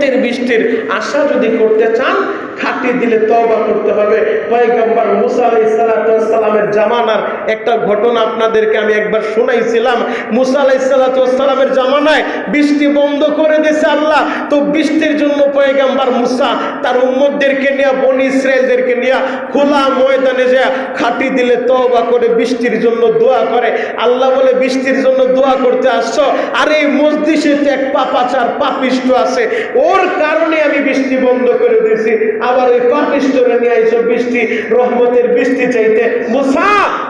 রহমতের বৃষ্টির আশা যদি করতে চান খাটিয়ে দিলে তওবা করতে হবে। পয়গম্বর মুসা আলাইহিস সালামের জামানার একটা ঘটনা আপনাদেরকে আমি একবার শোনাইছিলাম। মুসা আলাইহিস সালামের জামানায় বৃষ্টি বন্ধ করে দিয়েছে আল্লাহ। তো বৃষ্টির জন্য পয়গম্বর মুসা তার উম্মতদেরকে নিয়ে, বনি ইসরায়েলদেরকে নিয়ে খোলা ময়দানে যে খাটি দিলে তবা করে, বৃষ্টির জন্য দোয়া করে। আল্লাহ বলে, বৃষ্টির জন্য দোয়া করতে আসছো? আর এই মসজিদে এক পাপাচার পাপিষ্ট আছে। ওর কারণে আমি বৃষ্টি বন্ধ করে দিয়েছি। আবার ওই পাপিষ্টরে নিয়ে আইসো বৃষ্টি, রহমতের বৃষ্টি চাইতে। মুসা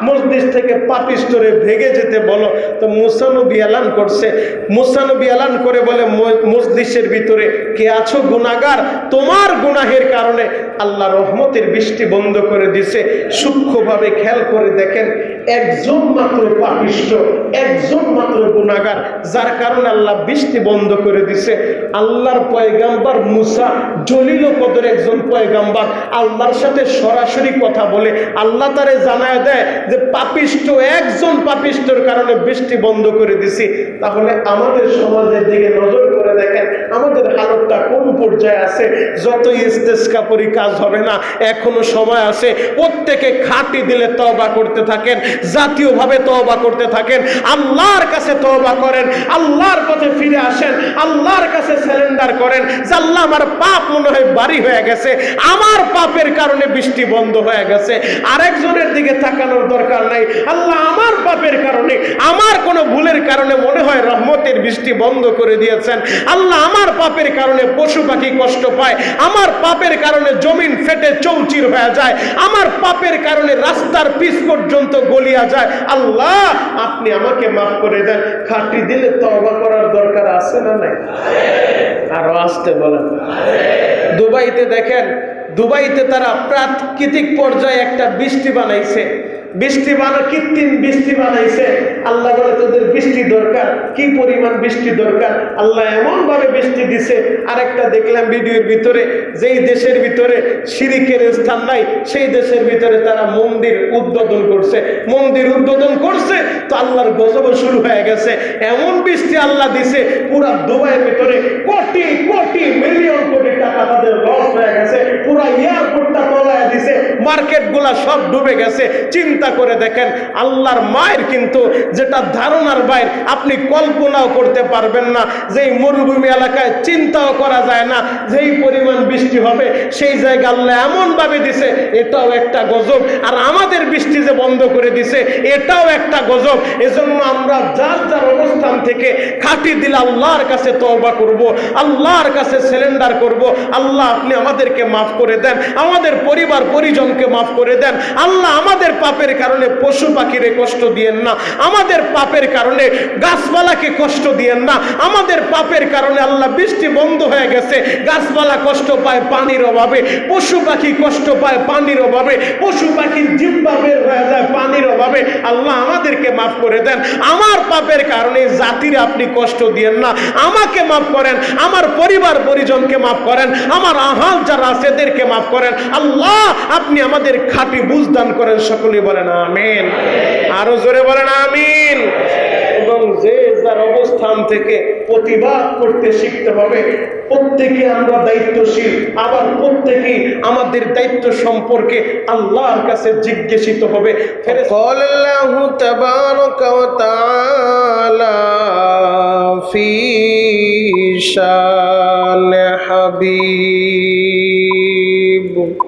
মসজিদ থেকে পাপিষ্টরে ভেগে যেতে বলো। তো মুসানবী এলান করছে। মুসানবী এলান করে বলে মসজিদের ভিতরে কে আছো গুনাগার তোমার গুনাহের কারণে আল্লাহ রহমতের বৃষ্টি বন্ধ করে দিছে। সূক্ষ্মভাবে খেয়াল করে দেখেন, একজন মাত্র পাপিষ্ট একজন মাত্র গুনাগার যার কারণে আল্লাহ বৃষ্টি বন্ধ করে দিছে। আল্লাহর পয়গাম্বার মুসা জলিল কদর একজন পয়গাম্বার, আল্লাহর সাথে সরাসরি কথা বলে আল্লাহ তারে জানায় দেয় যে পাপিষ্ট একজন পাপিষ্টর কারণে বৃষ্টি বন্ধ করে দিছি। তাহলে আমাদের সমাজের দিকে নজর করে দেখেন আমাদের হালতটা কোন পর্যায়ে আছে? যত ইস্তেস্কা করি কাজ হবে না, এখনও সময় আছে। প্রত্যেকে খাটি দিলে তওবা করতে থাকেন, জাতীয়ভাবে তওবা করতে থাকেন। আল্লাহর কাছে তওবা করেন, আল্লাহর পথে ফিরে আসেন, আল্লাহর কাছে স্যালেন্ডার করেন। যে আল্লাহ আমার পাপ মনে হয় বাড়ি হয়ে গেছে, আমার পাপের কারণে বৃষ্টি বন্ধ হয়ে গেছে। আরেকজনের দিকে তাকানোর দরকার নাই। আল্লাহ আমার পাপের কারণে, আমার কোনো ভুলের কারণে মনে হয় রহমতের বৃষ্টি বন্ধ করে দিয়েছেন। আল্লাহ আমার পাপের কারণে পশু পাখি কষ্ট পায়, আমার পাপের কারণে জমিন ফেটে চৌচির হয়ে যায়, আমার পাপের কারণে রাস্তার পিচ পর্যন্ত গলিয়া যায়। আল্লাহ, আপনি আমাকে মাফ করে দেন, খাটি দিলে তওবা করার দরকার আছে না নাই? আরও আসতে বলেন। দুবাইতে দেখেন, দুবাইতে তারা প্রাকৃতিক পর্যায়ে একটা বৃষ্টি বানাইছে। বৃষ্টি বানা কৃত্রিম বৃষ্টি বানাইছে। আল্লাহ বলে, তোদের বৃষ্টি দরকার। কি পরিমাণ বৃষ্টি দরকার? আল্লাহ এমন ভাবে বৃষ্টি দিছে। আরেকটা দেখলাম ভিডিওর ভিতরে, যেই দেশের ভিতরে শিরিকের স্থান নাই, সেই দেশের ভিতরে তারা মন্দির উদ্বোধন করছে। মন্দির উদ্বোধন করছে, তো আল্লাহর গজব শুরু হয়ে গেছে। এমন বৃষ্টি আল্লাহ দিছে, পুরা দুবাইয়ের ভিতরে কোটি কোটি, মিলিয়ন কোটি টাকা তাদের লস হয়ে গেছে। পুরা এয়ারপোর্টটা তলায় দিছে মার্কেটগুলা সব ডুবে গেছে। চিন্তা করে দেখেন, আল্লাহর মায়ের কিন্তু যেটা ধারণার বাইর, আপনি কল্পনাও করতে পারবেন না। যে এই মরুভূমি এলাকায় চিন্তাও করা যায় না, যেই পরিমাণ বৃষ্টি হবে, সেই জায়গা আল্লাহ এমন ভাবে দিছে, এটাও একটা গজব। আর আমাদের বৃষ্টি যে বন্ধ করে দিছে, এটাও একটা গজব। এজন্য আমরা যার যার অবস্থান থেকে খাটি দিলে আল্লাহর কাছে তওবা করব, আল্লাহর কাছে সিলিন্ডার করব। আল্লাহ, আপনি আমাদেরকে মাফ করে দেন, আমাদের পরিবার, পরিজনকে মাফ করে দেন। আল্লাহ আমাদের পাপের কারণে পশু পাখিরে কষ্ট দিয়েন না। আমাদের পাপের কারণে গাছপালাকে কষ্ট দিয়েন না। আমাদের পাপের কারণে আল্লাহ বৃষ্টি বন্ধ হয়ে গেছে। গাছপালা কষ্ট পায় পানির অভাবে। পশু পাখি কষ্ট পায় পানির অভাবে। পশু পাখির জিব্বা বের হয়ে যায় পানির অভাবে। আল্লাহ আমাদেরকে মাফ করে দেন। আমার পাপের কারণে জাতির আপনি কষ্ট দিয়েন না। আমাকে মাফ করেন। আমার পরিবার পরিজনকে মাফ করেন। আমার আহাল যারা আছে এদেরকে মাফ করেন। আল্লাহ, আপনি আমাদের খাঁটি বুঝদান করেন সকলে বলেন। বলেন আমিন। আরও জোরে বলেন আমিন। এবং যে যার অবস্থান থেকে প্রতিবাদ করতে শিখতে হবে, প্রত্যেকে আমরা দায়িত্বশীল। আবার প্রত্যেকে আমাদের দায়িত্ব সম্পর্কে আল্লাহর কাছে জিজ্ঞাসিত হবে। ফি হাবিব।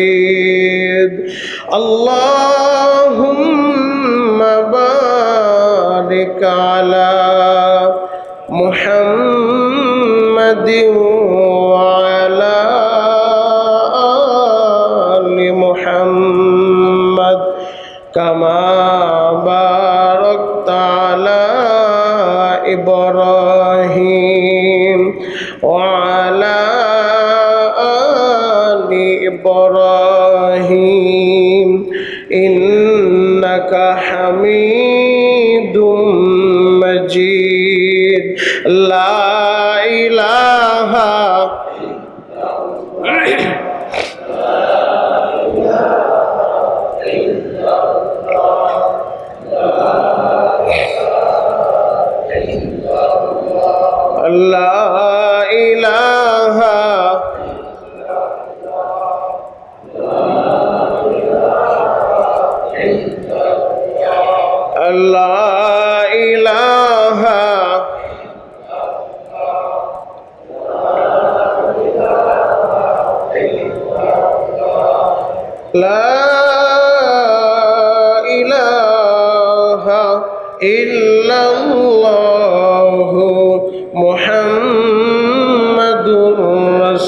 مجيد. مجيد اللهم بارك على محمد Ahem.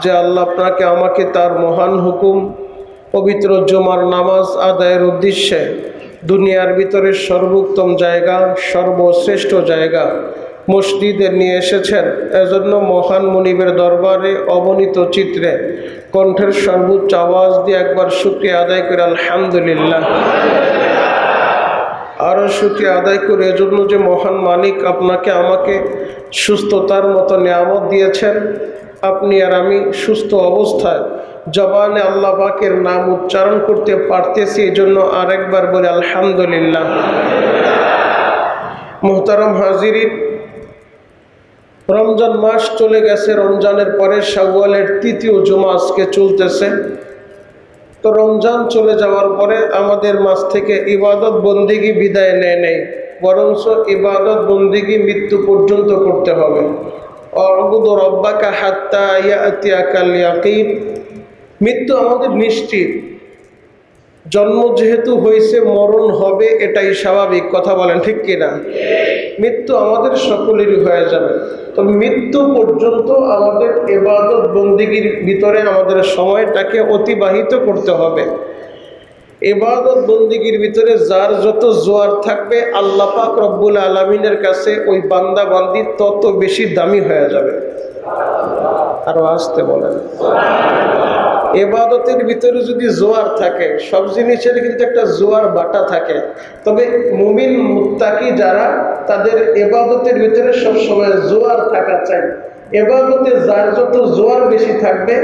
যে আল্লাহ আপনাকে আমাকে তার মহান হুকুম, পবিত্র জুমার নামাজ আদায়ের উদ্দেশ্যে দুনিয়ার ভিতরে সর্বোত্তম জায়গা, সর্বশ্রেষ্ঠ জায়গা মসজিদে নিয়ে এসেছেন। এজন্য মহান মনিবের দরবারে অবনীত চিত্রে কণ্ঠের সর্বোচ্চ আওয়াজ দিয়ে একবার শুক্রিয়া আদায় করে, আলহামদুলিল্লাহ। আরও শুক্রিয়া আদায় করে, এজন্য যে মহান মালিক আপনাকে আমাকে সুস্থতার মতো নিয়ামত দিয়েছেন আপনি আর আমি সুস্থ অবস্থায় জবানে আল্লাহ পাকের নাম উচ্চারণ করতে পারতেছি এই জন্য আরেকবার বলে আলহামদুলিল্লাহ। মোহতারম হাজিরিন, রমজান মাস চলে গেছে, রমজানের পরে শাওয়ালের তৃতীয় জমা আজকে চলতেছে। তো রমজান চলে যাওয়ার পরে আমাদের মাছ থেকে ইবাদত বন্দিগি বিদায় নেয় নেই, বরঞ্চ ইবাদত বন্দিগি মৃত্যু পর্যন্ত করতে হবে। মৃত্যু আমাদের নিশ্চিত। জন্ম যেহেতু হয়েছে, মরণ হবে, এটাই স্বাভাবিক। কথা বলেন ঠিক কিনা? মৃত্যু আমাদের সকলেরই হয়ে যাবে। তো মৃত্যু পর্যন্ত আমাদের এবাদত বন্দিগির ভিতরে আমাদের সময়টাকে অতিবাহিত করতে হবে। এবাদত বন্দিগির ভিতরে যার যত জোয়ার থাকবে, আল্লাহ পাক রব্বুল আলমিনের কাছে ওই বান্দা বান্দি তত বেশি দামি হয়ে যাবে। আরও আসতে বলেন। এবাদতের ভিতরে যদি জোয়ার থাকে, সব জিনিসের কিন্তু একটা জোয়ার বাটা থাকে। তবে মুমিন মুত্তাকি যারা, তাদের এবাদতের ভিতরে সবসময় জোয়ার থাকা চাই। এবাদতে যার যত জোয়ার বেশি থাকবে,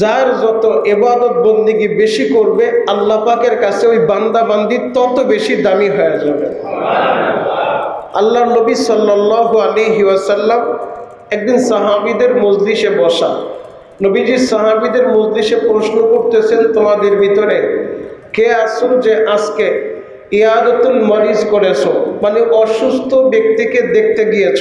যার যত এবাদত বন্দিগি বেশি করবে, আল্লাহ পাকের কাছে ওই বান্দা বান্দি তত বেশি দামি হয়ে যাবে। আল্লাহ নবী সাল্লাহ আলী ওয়াসাল্লাম একদিন সাহাবিদের মজলিসে বসা। নবীজি সাহাবিদের মজলিসে প্রশ্ন করতেছেন, তোমাদের ভিতরে কে আসুন যে আজকে ইয়াদতুল মরিজ করেছ? মানে অসুস্থ ব্যক্তিকে দেখতে গিয়েছ?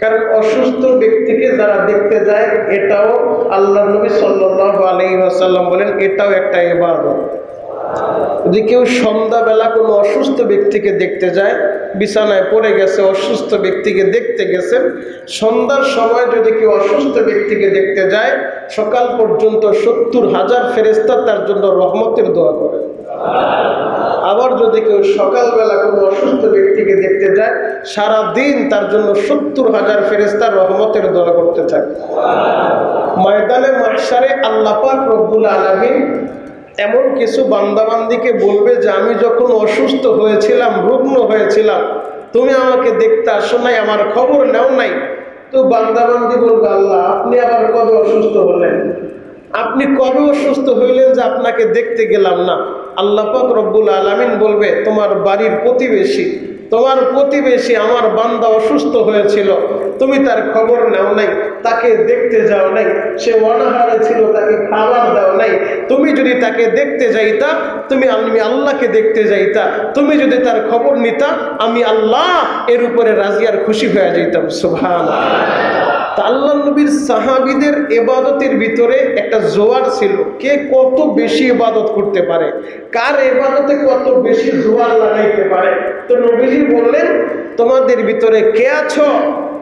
কারণ অসুস্থ ব্যক্তিকে যারা দেখতে যায়, এটাও আল্লাহ নবী সাল্লাহ আলী আসাল্লাম বলেন, এটাও একটা ইবাদত। যদি কেউ সন্ধ্যাবেলা কোনো অসুস্থ ব্যক্তিকে দেখতে যায়, বিছানায় পড়ে গেছে, অসুস্থ ব্যক্তিকে দেখতে গেছেন, সন্ধ্যার সময় যদি কেউ অসুস্থ ব্যক্তিকে দেখতে যায়, সকাল পর্যন্ত সত্তর হাজার ফেরেস্তা তার জন্য রহমতের দোয়া করে। আবার যদি কেউ সকালবেলা কোনো অসুস্থ ব্যক্তিকে দেখতে যায় সারা দিন তার জন্য সত্তর হাজার ফেরেস্তার রহমতের দোয়া করতে থাকে ময়দানে মাসারে আল্লাপাক রব্বুল আলমিন এমন কিছু বান্দাবান্দিকে বলবে যে, আমি যখন অসুস্থ হয়েছিলাম, রুগ্ন হয়েছিলাম, তুমি আমাকে দেখতে আসো নাই, আমার খবর নেও নাই। তো বান্দাবান্দি বলবে, আল্লাহ, আপনি আবার কবে অসুস্থ হলেন? আপনি কবে অসুস্থ হইলেন যে আপনাকে দেখতে গেলাম না? আল্লাহ পাক রব্বুল আলমিন বলবে, তোমার বাড়ির প্রতিবেশী, তোমার প্রতিবেশী আমার বান্দা অসুস্থ হয়েছিল। তুমি তার খবর নাও নাই, তাকে দেখতে যাও নাই। সে অনাহারে ছিল, তাকে খাবার দাও নাই। তুমি যদি তাকে দেখতে যাইতা, তুমি আমি আল্লাহকে দেখতে যাইতা। তুমি যদি তার খবর নিতা, আমি আল্লাহ এর উপরে রাজিয়ার খুশি হয়ে যাইতাম। সুভান আল্লাহ নবীর সাহাবিদের এবাদতের ভিতরে একটা জোয়ার ছিল। কে কত বেশি এবাদত করতে পারে? কার এবাদতে কত বেশি জোয়ার লাগাইতে পারে? তো নবীজি বললেন, তোমাদের ভিতরে কে আছো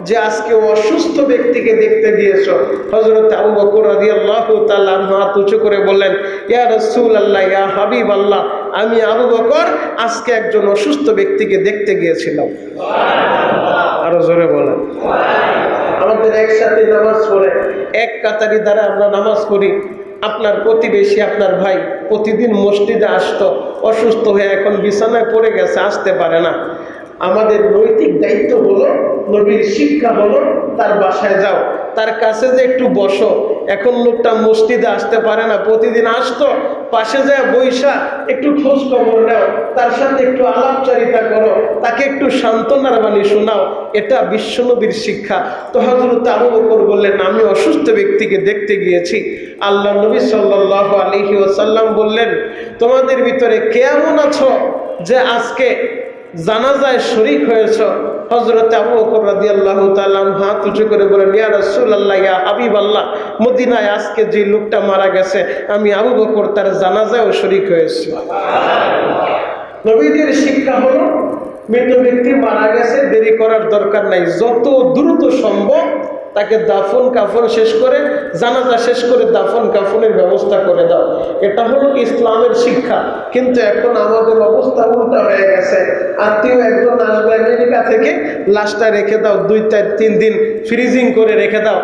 যে আজকে অসুস্থ ব্যক্তিকে দেখতে গিয়েছ? হজরত আবু বকর রাদিয়াল্লাহু তাআলা হাত উঁচু করে বললেন, ইয়া রসুল আল্লাহ ইয়া হাবিব আল্লাহ আমি আবু বকর আজকে একজন অসুস্থ ব্যক্তিকে দেখতে গিয়েছিলাম। আরও জোরে বলেন। আমাদের একসাথে নামাজ পড়ে। এক কাতারি দ্বারা আমরা নামাজ পড়ি। আপনার প্রতিবেশী, আপনার ভাই প্রতিদিন মসজিদে আসতো, অসুস্থ হয়ে এখন বিছানায় পড়ে গেছে, আসতে পারে না। আমাদের নৈতিক দায়িত্ব হলো, নবীর শিক্ষা হলো, তার বাসায় যাও। তার কাছে যে একটু বসো। এখন লোকটা মসজিদে আসতে পারে না, প্রতিদিন আসতো পাশে যায় বৈশা, একটু খোঁজ খবর নাও, তার সাথে একটু আলাপচারিতা করো, তাকে একটু সান্ত্বনার বাণী শোনাও, এটা বিশ্বনবীর শিক্ষা। তো হজরত আবু বকর বললেন, আমি অসুস্থ ব্যক্তিকে দেখতে গিয়েছি। আল্লাহ নবী সাল্লাহ আলহি ওসাল্লাম বললেন, তোমাদের ভিতরে কেমন আছো যে আজকে জানাজায় শরিক হয়েছ? হজরত আবু বকর রাদিয়াল্লাহু তাআলা হাত উঁচু করে বলেন, ইয়া রাসূলুল্লাহ, ইয়া হাবিবাল্লাহ, মদিনায় আজকে যে লোকটা মারা গেছে, আমি আবু বকর তার জানাজায়ও শরিক হয়েছি। নবীদের শিক্ষা হলো, মৃত ব্যক্তি মারা গেছে, দেরি করার দরকার নাই। যত দ্রুত সম্ভব তাকে দাফন কাফন শেষ করে, জানাজা শেষ করে দাফন কাফনের ব্যবস্থা করে দাও। এটা হলো ইসলামের শিক্ষা। কিন্তু এখন আমাদের অবস্থা উল্টা হয়ে গেছে। আত্মীয় একজন আসবে আমেরিকা থেকে, লাশটা রেখে দাও, দুই চার, তিন দিন ফ্রিজিং করে রেখে দাও।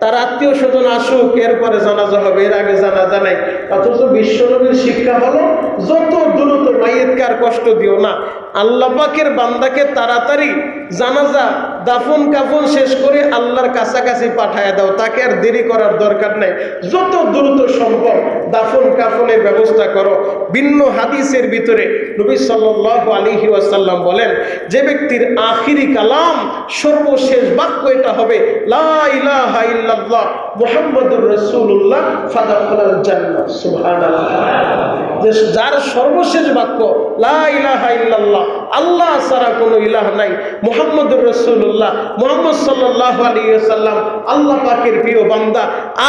তার আত্মীয় স্বজন আসুক, এরপরে জানাজা হবে, এর আগে জানাজা নাই। অথচ বিশ্বনবীর শিক্ষা হলো, যত দ্রুত মাইয়েতকে আর কষ্ট দিও না। আল্লাহ পাকের বান্দাকে তাড়াতাড়ি জানাজা, দাফন কাফন শেষ করে আল্লাহর কাছাকাছি পাঠায় দাও। তাকে আর দেরি করার দরকার নেই। যত দ্রুত সম্ভব দাফন কাফনের ব্যবস্থা করো। ভিন্ন হাদিসের ভিতরে নবী সাল্লাহ আলিহি ওয়াসাল্লাম বলেন, যে ব্যক্তির আখিরি কালাম সর্বশেষ বাক্য এটা হবে যার সর্বশেষ বাক্য, লা আল্লাহ ছাড়া কোনো ইলাহ নাই। মুহাম্মদুর রাসূলুল্লাহ, মুহাম্মদ সাল্লাল্লাহু আলাইহি ওয়াসাল্লাম আল্লাহ পাকের প্রিয় বান্দা।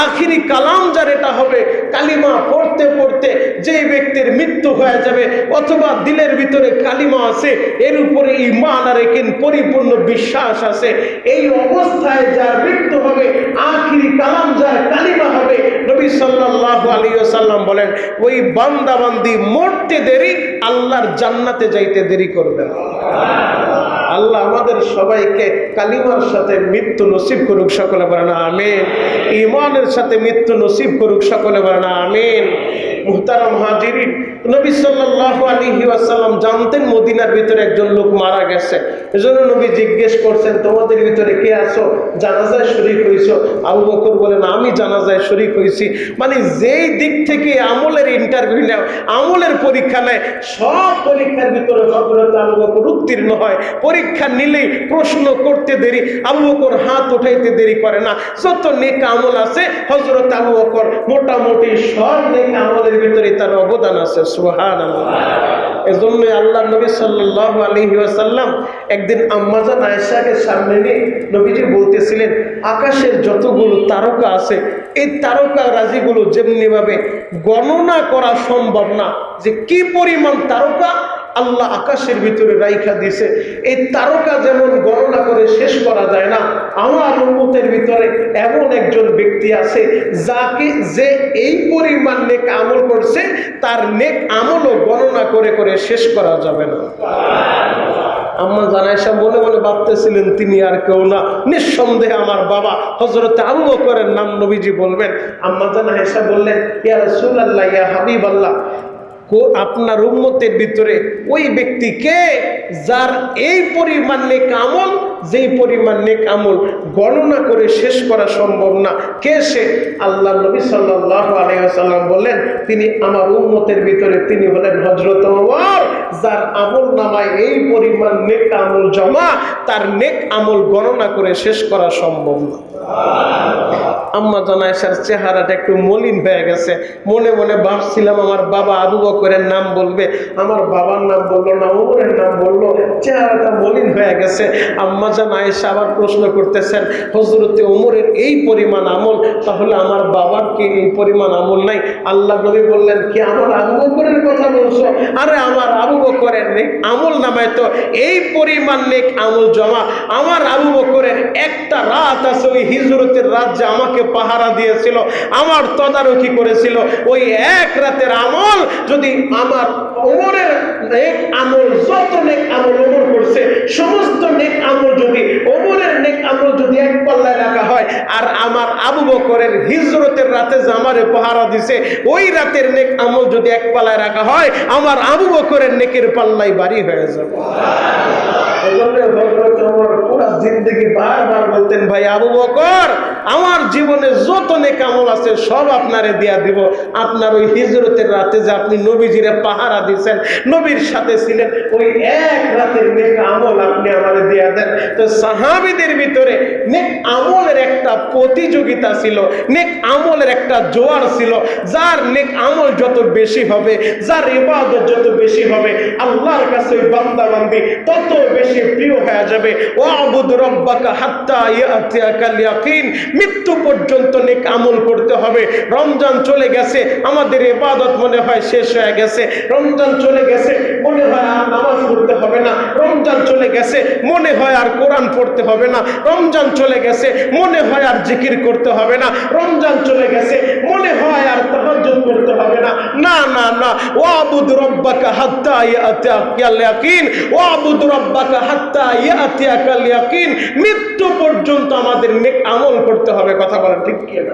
আখিরি কালাম যার এটা হবে, কালিমা পড়তে পড়তে যেই ব্যক্তির মৃত্যু হয়ে যাবে অথবা দিলের ভিতরে কালিমা আছে, এর উপরে ইমান আর একিন পরিপূর্ণ বিশ্বাস আছে, এই অবস্থায় যার মৃত্যু হবে, আখিরি কালাম যার কালিমা হবে, নবী সাল্লাল্লাহু আলাইহি ওয়াসাল্লাম বলেন, ওই বান্দা বান্দি মরতে দেরি, আল্লাহর জান্নাতে যাইতে দেরি করবে না আল্লাহ আমাদের সবাইকে কালিমার সাথে মৃত্যু নসিব করুক সকলে বলে না আমিন। ইমানের সাথে মৃত্যু নসিব করুক সকলে বলে না আমিন। মুহতারাম হাজিরিন নবী সাল্লাল্লাহু আলাইহি ওয়াসাল্লাম জানতেন মদিনার ভিতরে একজন লোক মারা গেছে। এজন্য নবী জিজ্ঞেস করছেন, তোমাদের ভিতরে কে আছো? জানাজায় শরিক হইছো? আবু বকর বলেন, আমি জানাজায় শরিক হয়েছি মানে যেই দিক থেকে আমলের ইন্টারভিউ নেয় আমলের পরীক্ষা নেয়, সব পরীক্ষার ভিতরে হজরত আবু বকর উত্তীর্ণ হয়। পরীক্ষা নিলেই প্রশ্ন করতে দেরি, আবু বকর হাত উঠাইতে দেরি করে না। যত নেক আমল আছে হজরত আবু বকর মোটামুটি সব নেক আমলের ভিতরে তার অবদান আছে। সুহান এজন্যই আল্লাহ নবী সাল্লাহ আলহি আসাল্লাম একদিন আম্মাজান আয়েশাকে সামনে নিয়ে নবীজি বলতেছিলেন, আকাশের যতগুলো তারকা আছে, এই তারকা রাজিগুলো যেমনিভাবে গণনা করা সম্ভব না, যে কি পরিমাণ তারকা আল্লাহ আকাশের ভিতরে রাইখা দিছে। এই তারকা যেমন গণনা করে শেষ করা যায় না, আমার উন্মতের ভিতরে এমন একজন ব্যক্তি আছে যাকে যে এই পরিমাণ নেক আমল করছে, তার নেক আমলও গণনা করে করে শেষ করা যাবে না। আম্মা জানাইসা মনে মনে ভাবতেছিলেন, তিনি আর কেউ না। নিঃসন্দেহে আমার বাবা হজরত আবু বকরের নাম নবীজি বলবেন। আম্মা জানাইসা বললেন, ইয়া রাসূলুল্লাহ, ইয়া হাবিব আল্লাহ আপনার উম্মতের ভিতরে ওই ব্যক্তিকে যার এই পরিমাণ নেক আমল, যেই পরিমাণ নেক আমল গণনা করে শেষ করা সম্ভব না। কে সে? আল্লাহ নবী সাল্লাল্লাহু আলাইহি ওয়াসাল্লাম বললেন, তিনি আমার উম্মতের ভিতরে তিনি বলেন ওমর, যার আমল নামায় এই পরিমাণ নেক আমল জমা, তার নেক আমল গণনা করে শেষ করা সম্ভব না। আম্মা জানাইসার চেহারাটা একটু মলিন হয়ে গেছে। মনে মনে ভাবছিলাম আমার বাবা আবু বকরের নাম বলবে। আমার বাবার নাম বলল না, ওমরের নাম বলল। চেহারাটা মলিন হয়ে গেছে। আম্মা জান আবার প্রশ্ন করতেছেন হজরতে ওমরের এই পরিমাণ আমল, তাহলে আমার বাবার কি এই পরিমাণ আমল নাই? আল্লাহ নবী বললেন, কি আমার আবু বকরের কথা বলছো? আরে আমার আবু বকরের নেই আমল নামায় তো এই পরিমাণ নেক আমল জমা। আমার আবু বকরের একটা রাত আছে, ওই হিজরতের রাত যে আমাকে পাহারা দিয়েছিল, আমার তদারকি করেছিল, ওই এক রাতের আমল যদি আমার ওমরের নেক আমল, যত নেক আমল ওমর করছে, সমস্ত নেক আমল যদি ওমরের নেক আমল যদি এক পাল্লায় রাখা হয়, আর আমার আবু বকরের হিজরতের রাতে যে আমারে পাহারা দিছে, ওই রাতের নেক আমল যদি এক পাল্লায় রাখা হয়, আমার আবু বকরের নেকের পাল্লাই বাড়ি হয়ে যাবে। আপনারে ওই হিজরতের রাতে যে আপনি নবীজিরে পাহারা দিছেন, নবীর সাথে ছিলেন, ওই এক রাতের নেক আমল আপনি দিয়া দেন। তো সাহাবীদের ভিতরে নেক আমলের একটা প্রতিযোগিতা ছিল, নেক আমলের একটা জোয়ার ছিল। যার নেক আমল যত বেশি হবে, যার ইবাদত যত বেশি হবে, আল্লাহর কাছে ওই বান্দা তত বেশি প্রিয় হয়ে যাবে। ও আবুদ মৃত্যু পর্যন্ত নেক আমল করতে হবে। রমজান চলে গেছে, আমাদের ইবাদত মনে হয় শেষ হয়ে গেছে। রমজান চলে গেছে, মনে হয় আর নামাজ পড়তে হবে না। রমজান চলে গেছে, মনে হয় আর কোরআন পড়তে হবে না। রমজান চলে গেছে, মনে হয় আর জিকির করতে হবে না। রমজান চলে গেছে, মনে হয় আর তাহাজ্জুদ করতে হবে না। না না না। ওয়াবুদ রব্বাকা হাত্তা ইয়াতিয়াকাল ইয়াকিন। ওয়াবুদ রব্বাকা হাত্তা ইয়াতিয়াকাল ইয়াকিন মৃত্যু পর্যন্ত আমাদের নেক আমল করতে হবে, কথা বলেন ঠিক কি না?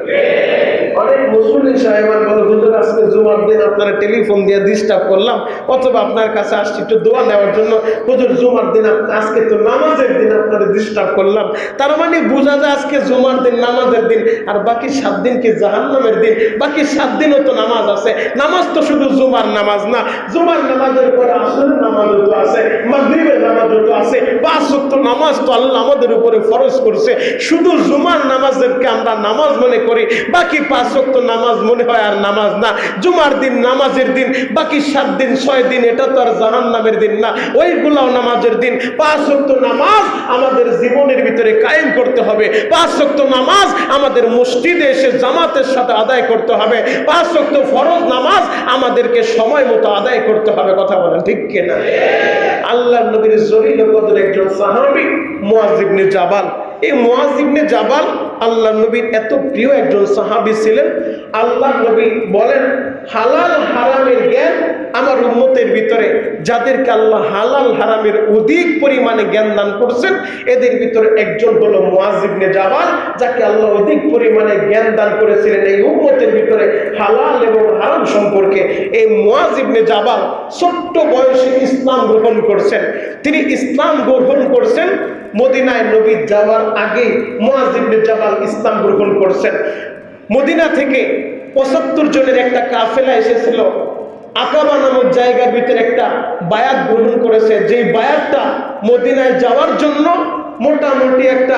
অনেক মুসলিম সাহেবান বলে, হুজুর, আজকে জুমার দিন আপনারা টেলিফোন দিয়ে ডিস্টার্ব করলাম। অথবা আপনার কাছে আসছি, একটু দোয়া নেওয়ার জন্য, হুজুর, জুমার দিন আজকে তো নামাজের দিন আপনারা ডিস্টার্ব করলাম। তার মানে বোঝা যায় আজকে জুমার দিন, নামাজের দিন, আর বাকি সাত দিন কি জাহান্নামের দিন? বাকি সাত দিনও তো নামাজ আছে। নামাজ তো শুধু জুমার নামাজ না, জুমার নামাজের পরে আসরের নামাজও তো আছে, মাগরিবের নামাজও তো আছে, পাঁচ নামাজ তো আল্লাহ আমাদের উপরে ফরজ করছে। শুধু জুমার নামাজেরকে আমরা নামাজ মনে করি, বাকি পাঁচ ওয়াক্ত নামাজ মনে হয় আর নামাজ না। জুমার দিন নামাজের দিন, বাকি সাত দিন, ছয় দিন, এটা তো আর জাহান নামের দিন না। ওইগুলাও নামাজের দিন। পাঁচ ওয়াক্ত নামাজ আমাদের জীবনের ভিতরে কায়েম করতে হবে। পাঁচ ওয়াক্ত নামাজ আমাদের মসজিদে এসে জামাতের সাথে আদায় করতে হবে। পাঁচ ওয়াক্ত ফরজ নামাজ আমাদেরকে সময় মতো আদায় করতে হবে। কথা বলেন ঠিক কিনা? আল্লাহ নবীর জরিল কদর একজন সাহাবী মুয়াজ ইবনে জাবাল। এই মোয়াজিবনে জাবাল আল্লাহ নবীর এত প্রিয় একজন সাহাবি ছিলেন। আল্লাহ নবী বলেন, হালাল হারামের জ্ঞান আমার উম্মতের ভিতরে। যাদেরকে আল্লাহ হালাল হারামের অধিক পরিমাণে জ্ঞান দান করছেন, এদের ভিতরে একজন হলো মুয়াজিবনে জাবাল, যাকে আল্লাহ অধিক পরিমাণে জ্ঞান দান করেছিলেন এই উন্মতের ভিতরে হালাল এবং হারাম সম্পর্কে। এই মুয়াজিবনে জাবাল ছোট্ট বয়সে ইসলাম গ্রহণ করছেন। তিনি ইসলাম গ্রহণ করছেন মদিনায় নবী যাওয়ার আগে মুয়াজিবনে জাবাল ইসলাম গ্রহণ করছেন। মদিনা থেকে পঁচাত্তর জনের একটা কাফেলা এসেছিল। আকাবা নামক জায়গার ভিতরে একটা বায়াত গ্রহণ করেছে। যেই বায়াতটা মদিনায় যাওয়ার জন্য মোটামুটি একটা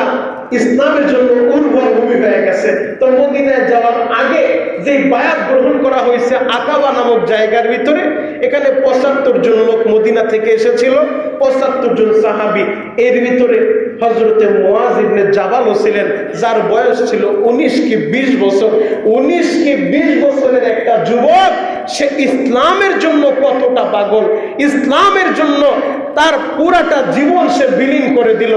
ইসলামের জন্য উর্বর ভূমি হয়ে গেছে। তো মদিনায় যাওয়ার আগে যে বায়াত গ্রহণ করা হয়েছে, আকাবা নামক জায়গার ভিতরে, এখানে পঁচাত্তর জন লোক মদিনা থেকে এসেছিল, পঁচাত্তর জন সাহাবি। এর ভিতরে হজরতে মোয়াজ ইবনে জাবালও ছিলেন, যার বয়স ছিল উনিশ কি বিশ বছর। উনিশ কি বিশ বছরের একটা যুবক, সে ইসলামের জন্য কতটা পাগল, ইসলামের জন্য তার পুরাটা জীবন সে বিলীন করে দিল।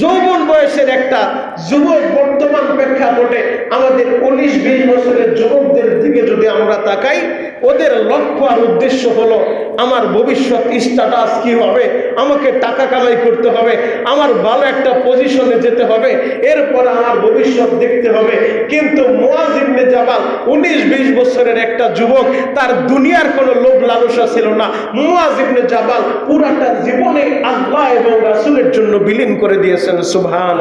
যৌবন বয়সের একটা যুবক বর্তমান প্রেক্ষাপটে আমাদের উনিশ বিশ বছরের যুবকদের দিকে যদি আমরা তাকাই, ওদের লক্ষ্য আর উদ্দেশ্য হলো, আমার ভবিষ্যৎ স্ট্যাটাস কি হবে? আমাকে টাকা কামাই করতে হবে, আমার ভালো একটা পজিশনে যেতে হবে, এরপর আমার ভবিষ্যৎ দেখতে হবে। কিন্তু মোয়াজিবনে জাবাল উনিশ বিশ বছরের একটা যুবক, তার দুনিয়ার কোনো লোভ লালসা ছিল না। মুয়াজিবনে জাবাল পুরাটা জীবনে আল্লাহ এবং রাসুলের জন্য বিলীন করে দিয়েছেন সুবহান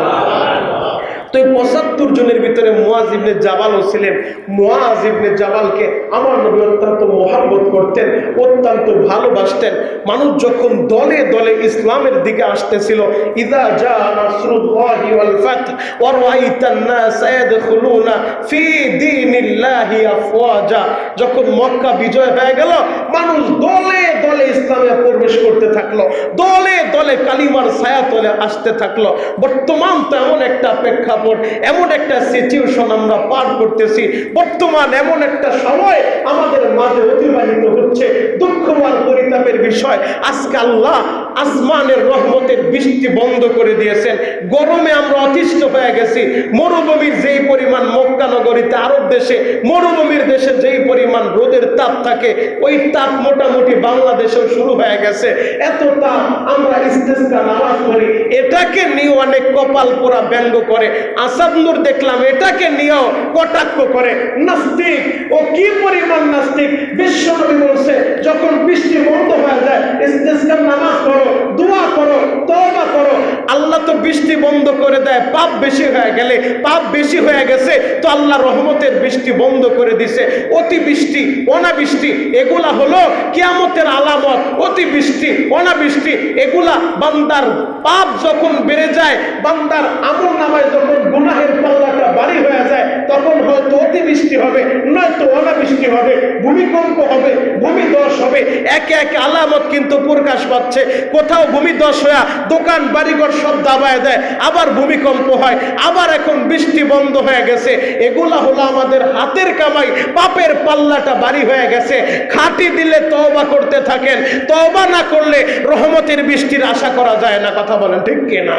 তো এই পঁচাত্তর জনের ভিতরে মুয়াজ ইবনে জাবালও ছিলেন। মুয়াজ ইবনে জাবালকে আমার নবী অত্যন্ত মোহাব্বত করতেন, অত্যন্ত ভালোবাসতেন। মানুষ যখন দলে দলে ইসলামের দিকে আসতেছিল, ইদা জা নাসরুল্লাহি ওয়াল ফাত ওয়া রাআইতান নাস ইয়াদখুলুনা ফি দীনিল্লাহি আফওয়াজা। যখন মক্কা বিজয় হয়ে গেল, মানুষ দলে দলে ইসলামে প্রবেশ করতে থাকল, দলে দলে কালিমার ছায়া তলে আসতে থাকল। বর্তমান তো এমন একটা প্রেক্ষাপট এমন একটা সিচুয়েশন আমরা পার করতেছি। বর্তমান এমন একটা সময় আমাদের মাঝে অতিবাহিত হচ্ছে দুঃখময় পরিতাপের বিষয়। আজকে আল্লাহ আসমানের রহমতের বৃষ্টি বন্ধ করে দিয়েছেন। গরমে আমরা অতিষ্ঠ হয়ে গেছি। মরুভূমির যেই পরিমাণ মক্কা নগরীতে আরব দেশে, মরুভূমির দেশে যেই পরিমাণ রোদের তাপ থাকে, ওই তাপ মোটামুটি বাংলাদেশেও শুরু হয়ে গেছে। এত তাপ আমরা ইস্তেস্কা নামাজ পড়ি। এটাকে নিয়ে অনেক কপাল পোড়া ব্যঙ্গ করে। আসাদনুর দেখলাম, এটাকে নিয়েও কটাক্ষ করে। নাস্তিক, ও কি পরিমাণ নাস্তিক? বিশ্বনবী বলছে, যখন বৃষ্টি বন্ধ হয়ে যায়, ইস্তেস্কার নামাজ পড়ো। দোয়া করো, তওবা করো। আল্লাহ তো বৃষ্টি বন্ধ করে দেয়, পাপ বেশি হয়ে গেলে পাপ বেশি হয়ে গেছে, তো আল্লাহ রহমতের বৃষ্টি বন্ধ করে দিছে। অতি বৃষ্টি, অনাবৃষ্টি, এগুলা হলো কিয়ামতের আলামত। অতি বৃষ্টি, অনাবৃষ্টি, এগুলা বান্দার পাপ যখন বেড়ে যায়, বান্দার আমল নামায় যখন গুনাহের পাল্লাটা বাড়ি হয়ে যায় তখন হয়তো অতিবৃষ্টি হবে নয়তো অনাবৃষ্টি হবে, ভূমিকম্প হবে, ভূমিধস হবে। একে একে আলামত কিন্তু প্রকাশ পাচ্ছে। কোথাও ভূমিধস হয়ে দোকান, বাড়িঘর সব দাবায় দেয়, আবার ভূমিকম্প হয়, আবার এখন বৃষ্টি বন্ধ হয়ে গেছে। এগুলা হলো আমাদের হাতের কামাই, পাপের পাল্লাটা বাড়ি হয়ে গেছে। খাটি দিলে তওবা করতে থাকেন, তওবা না করলে রহমতের বৃষ্টির আশা করা যায় না, কথা বলেন ঠিক কিনা?